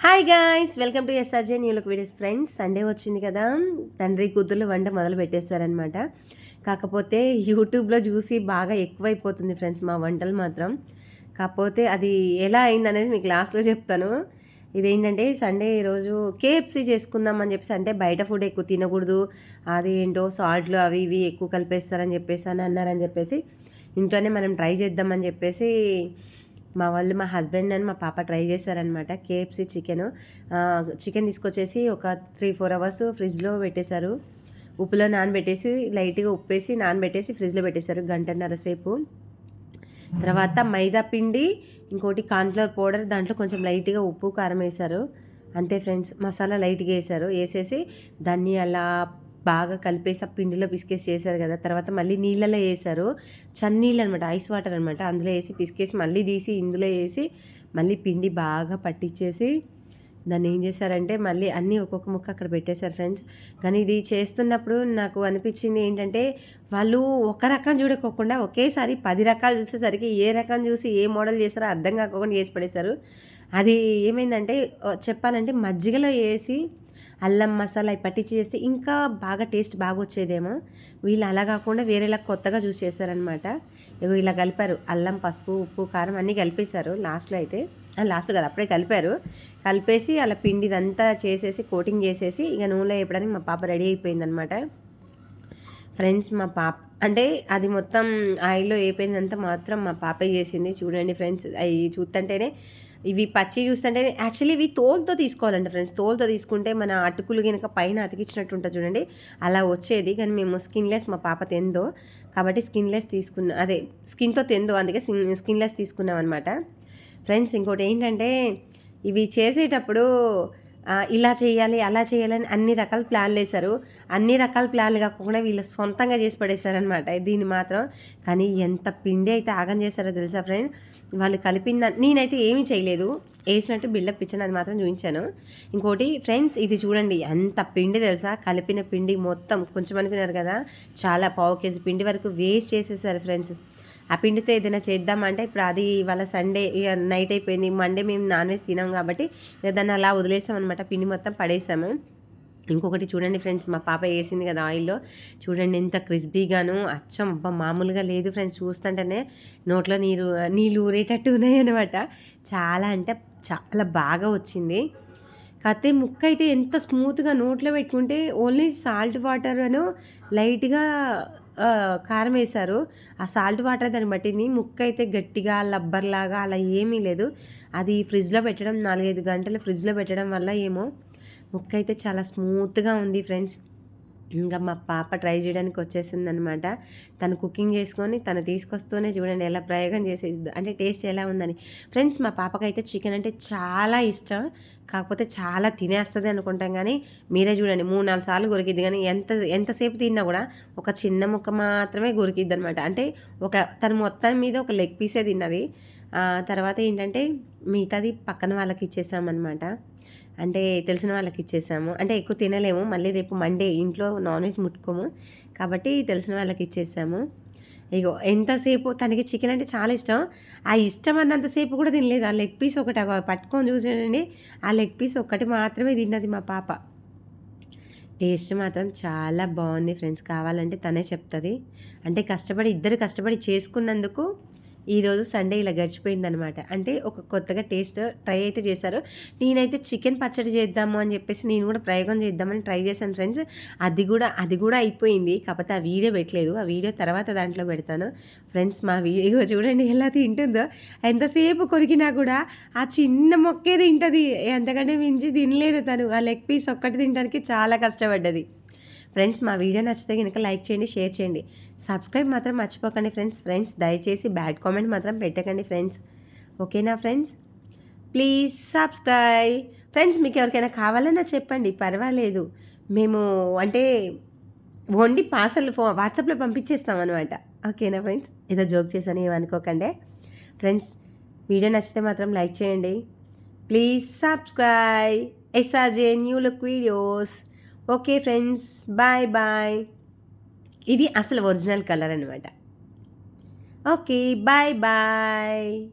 Hi guys welcome to SRJ న్యూలకు videos friends Sunday వచ్చింది కదా. తండ్రి కూతుర్లు వంట మొదలు పెట్టేశారనమాట కాకపోతే యూట్యూబ్లో చూసి బాగా ఎక్కువైపోతుంది ఫ్రెండ్స్ మా వంటలు మాత్రం. కాకపోతే అది ఎలా అయిందనేది మీకు లాస్ట్లో చెప్తాను. ఇదేంటంటే సండే ఈరోజు కేఎఫ్సీ చేసుకుందాం అని చెప్పేసి అంటే బయట ఫుడ్ ఎక్కువ తినకూడదు అది ఏంటో సాల్ట్లు అవి ఇవి ఎక్కువ కలిపేస్తారని చెప్పేసి అని అన్నారని చెప్పేసి ఇంట్లోనే మనం ట్రై చేద్దామని చెప్పేసి మా వాళ్ళు మా హస్బెండ్ అండ్ మా పాప ట్రై చేశారనమాట కేఎఫ్సి చికెన్. చికెన్ తీసుకొచ్చేసి ఒక త్రీ ఫోర్ అవర్స్ ఫ్రిడ్జ్లో పెట్టేశారు. ఉప్పులో నానబెట్టేసి లైట్గా ఉప్పేసి నానబెట్టేసి ఫ్రిడ్జ్లో పెట్టేశారు గంటన్నర సేపు. తర్వాత మైదా పిండి ఇంకోటి కాన్ఫ్లవర్ పౌడర్ దాంట్లో కొంచెం లైట్గా ఉప్పు కారం వేశారు. అంతే ఫ్రెండ్స్ మసాలా లైట్గా వేసారు వేసేసి ధనియాల బాగా కలిపేసి ఆ పిండిలో పిసికేసి చేశారు కదా తర్వాత మళ్ళీ నీళ్ళలో వేసారు చన్నీళ్ళు అనమాట ఐస్ వాటర్ అనమాట అందులో వేసి పిసికేసి మళ్ళీ తీసి ఇందులో వేసి మళ్ళీ పిండి బాగా పట్టించేసి దాన్ని ఏం చేశారంటే మళ్ళీ అన్నీ ఒక్కొక్క ముక్క అక్కడ పెట్టేశారు ఫ్రెండ్స్. కానీ ఇది చేస్తున్నప్పుడు నాకు అనిపించింది ఏంటంటే వాళ్ళు ఒక రకం చూడకోకుండా ఒకేసారి పది రకాలు చూసేసరికి ఏ రకం చూసి ఏ మోడల్ చేస్తారో అర్థం కాకుండా చేసి పడేశారు. అది ఏమైందంటే చెప్పాలంటే మజ్జిగలో వేసి అల్లం మసాలా పట్టించి చేస్తే ఇంకా బాగా టేస్ట్ బాగా వచ్చేదేమో వీళ్ళు అలా కాకుండా వేరేలా కొత్తగా చూసి చేశారనమాట ఇగో ఇలా కలిపారు. అల్లం పసుపు ఉప్పు కారం అన్నీ కలిపేశారు లాస్ట్లో అయితే. లాస్ట్లో కదా అప్పుడే కలిపారు. కలిపేసి అలా పిండి ఇదంతా చేసేసి కోటింగ్ చేసేసి ఇక నూనెలో వేయడానికి మా పాప రెడీ అయిపోయిందనమాట ఫ్రెండ్స్ మా పాప అంటే అది మొత్తం ఆయిల్లో అయిపోయిందంతా మాత్రం మా పాపే చేసింది. చూడండి ఫ్రెండ్స్ అవి చూస్తుంటేనే ఇవి పచ్చి చూస్తుంటే యాక్చువల్లీ ఇవి తోలుతో తీసుకోవాలండి ఫ్రెండ్స్. తోలుతో తీసుకుంటే మన అటుకులు కనుక పైన అతికించినట్టు ఉంటుంది చూడండి. అలా వచ్చేది. కానీ మేము స్కిన్లెస్ మా పాప తెందో. కాబట్టి స్కిన్లెస్ తీసుకున్నా అదే స్కిన్తో తెందో. అందుకే స్కిన్లెస్ తీసుకున్నాం అనమాట ఫ్రెండ్స్ ఇంకోటి ఏంటంటే ఇవి చేసేటప్పుడు ఇలా చేయాలి అలా చేయాలని అన్ని రకాల ప్లాన్లు వేశారు. అన్ని రకాల ప్లాన్లు కాకుండా వీళ్ళు సొంతంగా చేసి పడేశారనమాట దీన్ని మాత్రం కానీ ఎంత పిండి అయితే ఆగం చేశారో తెలుసా ఫ్రెండ్ వాళ్ళు కలిపింది నేనైతే ఏమీ చేయలేదు. వేసినట్టు బిల్డప్ ఇచ్చాను అది మాత్రం చూపించాను. ఇంకోటి ఫ్రెండ్స్ ఇది చూడండి ఎంత పిండి తెలుసా? కలిపిన పిండి మొత్తం కొంచెం అనుకున్నారు కదా చాలా పావు కేజీ పిండి వరకు వేస్ట్ చేసేసారు ఫ్రెండ్స్ ఆ పిండితో ఏదైనా చేద్దామంటే ఇప్పుడు అది ఇవాళ సండే నైట్ అయిపోయింది. మండే మేము నాన్ వెజ్ తినాం కాబట్టి దాన్ని అలా వదిలేసాం అనమాట పిండి మొత్తం పడేసాము. ఇంకొకటి చూడండి ఫ్రెండ్స్ మా పాప వేసింది కదా ఆయిల్లో చూడండి ఎంత క్రిస్పీగాను అచ్చం అబ్బా మామూలుగా లేదు ఫ్రెండ్స్ చూస్తుంటేనే నోట్లో నీరు నీళ్ళు ఊరేటట్టు ఉన్నాయి అనమాట చాలా అంటే చాలా బాగా వచ్చింది. కాకపోతే ముక్క అయితే ఎంత స్మూత్గా నోట్లో పెట్టుకుంటే ఓన్లీ సాల్ట్ వాటర్ అను లైట్గా కారం వేశారు. ఆ సాల్ట్ వాటర్ దాన్ని బట్టింది. ముక్క అయితే గట్టిగా లబ్బర్లాగా అలా ఏమీ లేదు. అది ఫ్రిడ్జ్లో పెట్టడం నాలుగైదు గంటలు ఫ్రిడ్జ్లో పెట్టడం వల్ల ఏమో ముక్క అయితే చాలా స్మూత్గా ఉంది ఫ్రెండ్స్. ఇంకా మా పాప ట్రై చేయడానికి వచ్చేసింది అనమాట తను కుకింగ్ చేసుకొని తను తీసుకొస్తూనే చూడండి ఎలా ప్రయోగం చేసేది అంటే టేస్ట్ ఎలా ఉందని. ఫ్రెండ్స్ మా పాపకైతే చికెన్ అంటే చాలా ఇష్టం. కాకపోతే చాలా తినేస్తుంది అనుకుంటాం కానీ మీరే చూడండి మూడు నాలుగు సార్లు గురికిద్ది కానీ ఎంత ఎంతసేపు తిన్నా కూడా ఒక చిన్న ముక్క మాత్రమే గురికిద్ది అనమాట అంటే ఒక తను మొత్తం మీద ఒక లెగ్ పీసే తిన్నది. తర్వాత ఏంటంటే మిగతాది పక్కన వాళ్ళకి ఇచ్చేసామన్నమాట అంటే తెలిసిన వాళ్ళకి ఇచ్చేసాము అంటే ఎక్కువ తినలేము. మళ్ళీ రేపు మండే ఇంట్లో నాన్ వెజ్ ముట్టుకోము. కాబట్టి తెలిసిన వాళ్ళకి ఇచ్చేసాము ఇగో ఎంతసేపు తనకి చికెన్ అంటే చాలా ఇష్టం. ఆ ఇష్టం అన్నంతసేపు కూడా తినలేదు. ఆ లెగ్ పీస్ ఒకటి పట్టుకొని చూసాడండి ఆ లెగ్ పీస్ ఒక్కటి మాత్రమే తిన్నది మా పాప. టేస్ట్ మాత్రం చాలా బాగుంది ఫ్రెండ్స్. కావాలంటే తనే చెప్తుంది. అంటే కష్టపడి ఇద్దరు కష్టపడి చేసుకున్నందుకు ఈరోజు సండే ఇలా గడిచిపోయిందనమాట అంటే ఒక కొత్తగా టేస్ట్ ట్రై అయితే చేశారు. నేనైతే చికెన్ పచ్చడి చేద్దాము అని చెప్పేసి నేను కూడా ప్రయోగం చేద్దామని ట్రై చేశాను ఫ్రెండ్స్. అది కూడా అది కూడా అయిపోయింది. కాకపోతే ఆ వీడియో పెట్టలేదు. ఆ వీడియో తర్వాత దాంట్లో పెడతాను. ఫ్రెండ్స్ మా వీడియో చూడండి ఎలా తింటుందో. ఎంతసేపు కొరికినా కూడా ఆ చిన్న మొక్కే తింటుంది. ఎంతకంటే మించి తినలేదు తను. ఆ లెగ్ పీస్ ఒక్కటి తినడానికి చాలా కష్టపడ్డది. ఫ్రెండ్స్ మా వీడియో నచ్చితే కనుక లైక్ చేయండి షేర్ చేయండి. సబ్స్క్రైబ్ మాత్రం మర్చిపోకండి ఫ్రెండ్స్. ఫ్రెండ్స్ దయచేసి బ్యాడ్ కామెంట్ మాత్రం పెట్టకండి ఫ్రెండ్స్. ఓకేనా ఫ్రెండ్స్? Please subscribe. ఫ్రెండ్స్ మీకు ఎవరికైనా కావాలన్నా చెప్పండి. పర్వాలేదు. మేము అంటే వండి పార్సల్ ఫో వాట్సాప్లో పంపించేస్తాం అనమాట ఓకేనా ఫ్రెండ్స్? ఏదో జోక్ చేశాను ఏమనుకోకండి ఫ్రెండ్స్ వీడియో నచ్చితే మాత్రం లైక్ చేయండి. Please subscribe. SRJ new look videos. Okay friends bye bye. ఇది అసలు ఒరిజినల్ కలర్ అనమాట ఓకే బాయ్ బాయ్.